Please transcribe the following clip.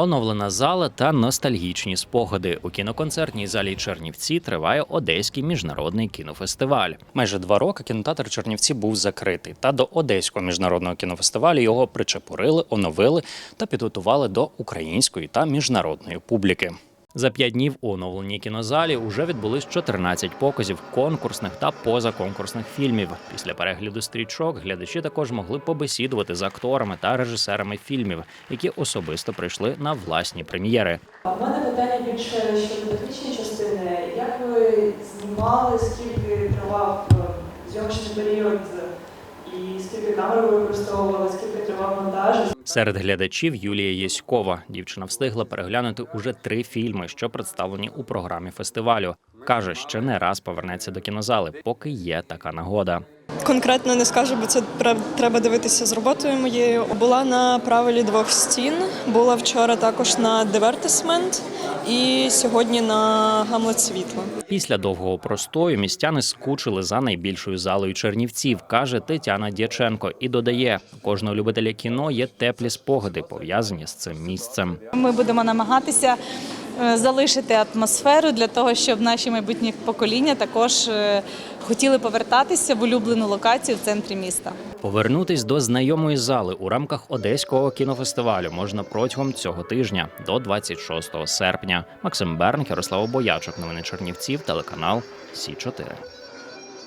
Оновлена зала та ностальгічні спогади. У кіноконцертній залі Чернівці триває Одеський міжнародний кінофестиваль. Майже два роки кінотеатр Чернівці був закритий. Та до Одеського міжнародного кінофестивалю його причепурили, оновили та підготували до української та міжнародної публіки. За п'ять днів у оновленій кінозалі уже відбулись 14 показів конкурсних та позаконкурсних фільмів. Після перегляду стрічок глядачі також могли побесідувати з акторами та режисерами фільмів, які особисто прийшли на власні прем'єри. В мене питання більше щодо технічної частини. Як ви знімали, скільки тривав е, зйомочний період, і скільки камер ви використовували, скільки тривав монтаж? Серед глядачів Юлія Єськова. Дівчина встигла переглянути уже три фільми, що представлені у програмі фестивалю. каже, ще не раз повернеться до кінозали, поки є така нагода. Конкретно не скажу, бо це треба дивитися з роботою моєю. Була на правилі двох стін. Була вчора також на дивертисмент і сьогодні на гамлет світла. Після довгого простою містяни скучили за найбільшою залою Чернівців, каже Тетяна Дяченко, і додає: кожного любителя кіно є теплі спогади, пов'язані з цим місцем. Ми будемо намагатися залишити атмосферу для того, щоб наші майбутні покоління також е, хотіли повертатися в улюблену локацію в центрі міста. Повернутись до знайомої зали у рамках Одеського кінофестивалю можна протягом цього тижня до 26 серпня. Максим Берн, Ярослав Боячок, новини Чернівців, телеканал Сі 4